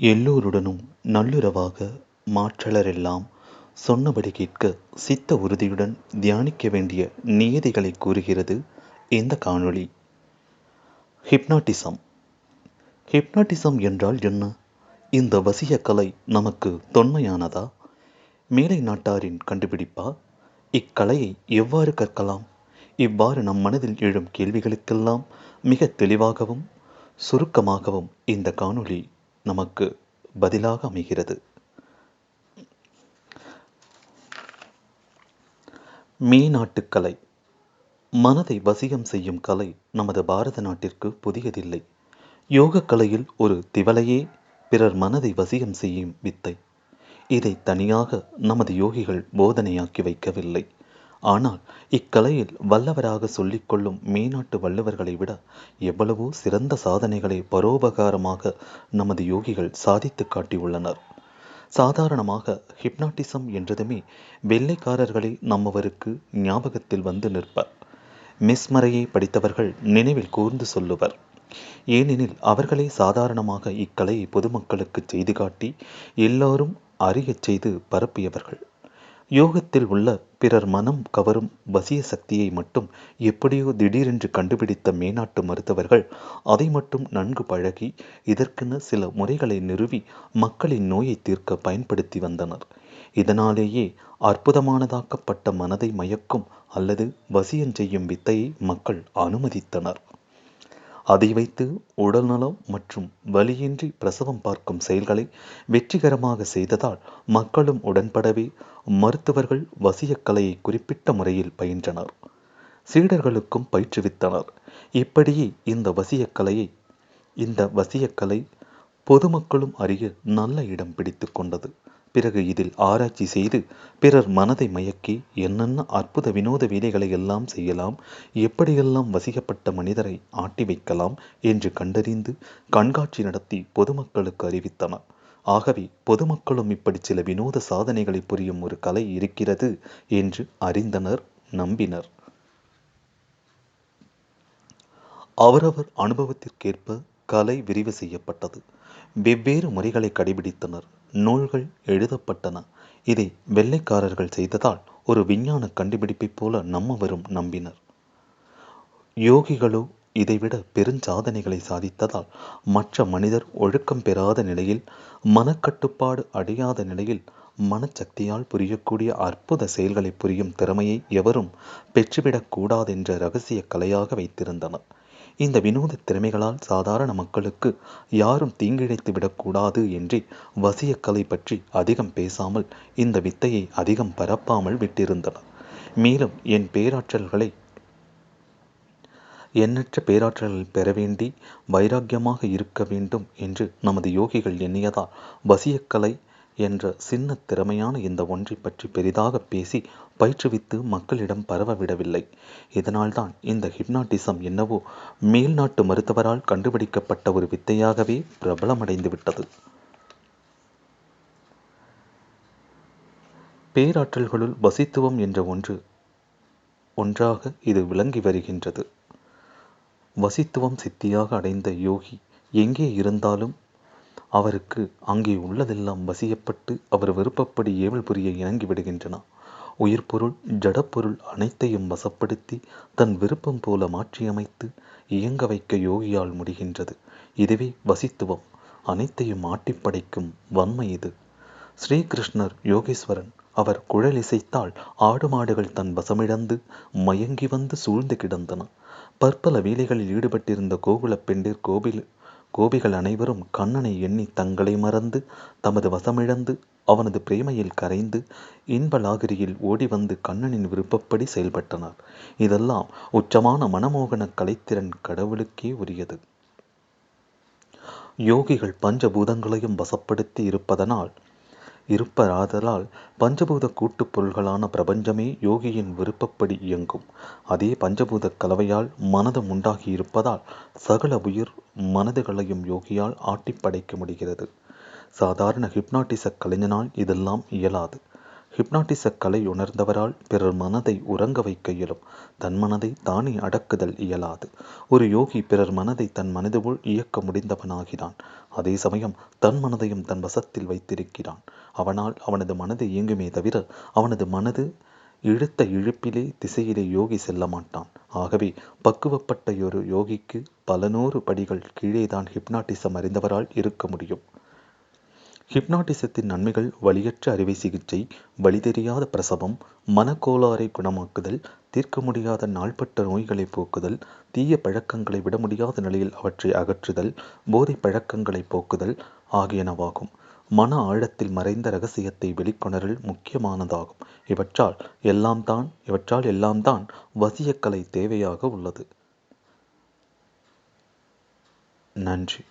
எல்லோருடனும் நல்லுறவாக மாற்றலரெல்லாம் சொன்னபடி கேட்க சித்த உறுதியுடன் தியானிக்க வேண்டிய நியதிகளை கூறுகிறது இந்த காணொளி. ஹிப்னாட்டிசம். ஹிப்னாட்டிசம் என்றால் என்ன? இந்த வசிய கலை நமக்கு தொன்மையானதா? மேலை நாட்டாரின் கண்டுபிடிப்பா? இக்கலையை எவ்வாறு கற்கலாம்? இவ்வாறு நம் மனதில் எழும் கேள்விகளுக்கெல்லாம் மிக தெளிவாகவும் சுருக்கமாகவும் இந்த காணொளி நமக்கு பதிலாக அமைகிறது. மேநாட்டுக்கலை மனதை வசியம் செய்யும் கலை நமது பாரத நாட்டிற்கு புதியதில்லை. யோக கலையில் ஒரு திவலையே பிறர் மனதை வசியம் செய்யும் வித்தை. இதை தனியாக நமது யோகிகள் போதனையாக்கி வைக்கவில்லை. ஆனால் இக்கலையில் வல்லவராக சொல்லிக்கொள்ளும் மேநாட்டு வல்லவர்களை விட எவ்வளவோ சிறந்த சாதனைகளை பரோபகாரமாக நமது யோகிகள் சாதித்து காட்டியுள்ளனர். சாதாரணமாக ஹிப்னாட்டிசம் என்றதுமே வெள்ளைக்காரர்களை நம்மவருக்கு ஞாபகத்தில் வந்து நிற்பர். மிஸ்மறையை படித்தவர்கள் நினைவில் கூர்ந்து சொல்லுவர். ஏனெனில் அவர்களே சாதாரணமாக இக்கலையை பொதுமக்களுக்கு செய்து காட்டி எல்லாரும் அறியச் செய்து பரப்பியவர்கள். யோகத்தில் உள்ள பிறர் மனம் கவரும் வசிய சக்தியை மட்டும் எப்படியோ திடீரென்று கண்டுபிடித்த மேனாட்டு மருத்துவர்கள் அதை மட்டும் நன்கு பழகி இதற்கென சில முறைகளை நிறுவி மக்களின் நோயை தீர்க்க பயன்படுத்தி வந்தனர். இதனாலேயே அற்புதமானதாக்கப்பட்ட மனதை மயக்கும் அல்லது வசியம் செய்யும் வித்தையை மக்கள் அனுமதித்தனர். அதை வைத்து உடல்நலம் மற்றும் வலியின்றி பிரசவம் பார்க்கும் செயல்களை வெற்றிகரமாக செய்ததால் மக்களும் உடன்படவே மருத்துவர்கள் வசியக்கலையை குறிப்பிட்ட முறையில் பயின்றனர். சீடர்களுக்கும் பயிற்றுவித்தனர். இப்படியே இந்த வசியக்கலையை இந்த வசியக்கலை பொதுமக்களும் அறிய நல்ல இடம் பிடித்து கொண்டது. பிறகு இதில் ஆராய்ச்சி செய்து பிறர் மனதை மயக்கி என்னென்ன அற்புத வினோத வேலைகளை எல்லாம் செய்யலாம் எப்படியெல்லாம் வசிக்கப்பட்ட மனிதரை ஆட்டி வைக்கலாம் என்று கண்டறிந்து கண்காட்சி நடத்தி பொதுமக்களுக்கு அறிவித்தனர். ஆகவே பொதுமக்களும் இப்படி சில வினோத சாதனைகளை புரியும் ஒரு கலை இருக்கிறது என்று அறிந்தனர் நம்பினர். அவரவர் அனுபவத்திற்கேற்ப கலை விரிவு செய்யப்பட்டது. வெவ்வேறு முறைகளை கடைபிடித்தனர். நூல்கள் எழுதப்பட்டன. இதை வெள்ளைக்காரர்கள் செய்ததால் ஒரு விஞ்ஞான கண்டுபிடிப்பைப் போல நம்மவரும் நம்பினர். யோகிகளோ இதைவிட பெருஞ்சாதனைகளை சாதித்ததால் மற்ற மனிதர் ஒழுக்கம் பெறாத நிலையில் மனக்கட்டுப்பாடு அடையாத நிலையில் மனச்சக்தியால் புரியக்கூடிய அற்புத செயல்களை புரியும் திறமையை எவரும் பெற்றுவிடக்கூடாதென்ற ரகசிய கலையாக வைத்திருந்தனர். இந்த வினோத திறமைகளால் சாதாரண மக்களுக்கு யாரும் தீங்கிழைத்து விடக்கூடாது என்றே வசியக்கலை பற்றி அதிகம் பேசாமல் இந்த வித்தையை அதிகம் பரப்பாமல் விட்டிருந்தனர். மேலும் என் பேராற்றல்களை எண்ணற்ற பேராற்றல்கள் பெற வேண்டி வைராக்கியமாக இருக்க வேண்டும் என்று நமது யோகிகள் எண்ணியதால் வசியக்கலை என்ற சின்ன திறமையான இந்த ஒன்றை பற்றி பெரிதாக பேசி பயிற்றுவித்து மக்களிடம் பரவவிடவில்லை. இதனால்தான் இந்த ஹிப்னாட்டிசம் என்னவோ மேல்நாட்டு மருத்துவரால் கண்டுபிடிக்கப்பட்ட ஒரு வித்தையாகவே பிரபலமடைந்து விட்டது பேராற்றல்களுள் வசித்துவம் என்ற ஒன்று ஒன்றாக இது விளங்கி வருகின்றது. வசித்துவம் சித்தியாக அடைந்த யோகி எங்கே இருந்தாலும் அவருக்கு அங்கே உள்ளதெல்லாம் வசியப்பட்டு அவர் விருப்பப்படி ஏவல் புரிய இணங்கி விடுகின்றன உயிர்பொருள் ஜடப்பொருள் அனைத்தையும் வசப்படுத்தி தன் விருப்பம் போல மாற்றியமைத்து இயங்க வைக்க யோகியால் முடிகின்றது. இதுவே வசித்துவம். அனைத்தையும் ஆட்டிப்படைக்கும் வன்மை இது. ஸ்ரீகிருஷ்ணர் யோகேஸ்வரன் அவர் குழல் இசைத்தால் ஆடு மாடுகள் தன் வசமிழந்து மயங்கி வந்து சூழ்ந்து கிடந்தன. பற்பல வேலைகளில் ஈடுபட்டிருந்த கோகுல பெண்டிர் கோவில் கோபிகள் அனைவரும் கண்ணனை எண்ணி தங்களை மறந்து தமது வசமிழந்து அவனது பிரேமையில் கரைந்து இன்ப லாகிரியில் ஓடி வந்து கண்ணனின் விருப்பப்படி செயல்பட்டனர். இதெல்லாம் உச்சமான மனமோகன கலைத்திறன் கடவுளுக்கே உரியது. யோகிகள் பஞ்சபூதங்களையும் வசப்படுத்தி இருப்பதனால் இருப்பதாதலால் பஞ்சபூத கூட்டுப் பொருள்களான பிரபஞ்சமே யோகியின் விருப்பப்படி இயங்கும். அதே பஞ்சபூத கலவையால் மனதம் உண்டாகி இருப்பதால் சகல உயிர் மனதுகளையும் யோகியால் ஆட்டிப் படைக்க முடிகிறது. சாதாரண ஹிப்னாட்டிச கலைஞனால் இதெல்லாம் இயலாது. ஹிப்னாட்டிச கலை உணர்ந்தவரால் பிறர் மனதை உறங்க வைக்க இயலும். தன் மனதை தானே அடக்குதல் இயலாது. ஒரு யோகி பிறர் மனதை தன் மனது போல் இயக்க முடிந்தவனாகிறான். அதே சமயம் தன் மனதையும் தன் வசத்தில் வைத்திருக்கிறான். அவனால் அவனது மனது இயங்குமே தவிர அவனது மனது இழுத்த இழுப்பிலே திசையிலே யோகி செல்ல மாட்டான். ஆகவே பக்குவப்பட்ட ஒரு யோகிக்கு பல நூறு படிகள் கீழேதான் ஹிப்னாட்டிசம் அறிந்தவரால் இருக்க முடியும். ஹிப்னாட்டிசத்தின் நன்மைகள் வலியற்ற அறுவை சிகிச்சை வழி தெரியாத பிரசவம் மனக்கோளாறை குணமாக்குதல் தீர்க்க முடியாத நாள்பட்ட நோய்களை போக்குதல் தீய பழக்கங்களை விட முடியாத நிலையில் அவற்றை அகற்றுதல் போதை பழக்கங்களை போக்குதல் ஆகியனவாகும். மன ஆழத்தில் மறைந்த ரகசியத்தை வெளிக்கொணரல் முக்கியமானதாகும். இவற்றால் எல்லாம் தான் இவற்றால் எல்லாம் தான் வசியக்கலை தேவையாக உள்ளது. நன்றி.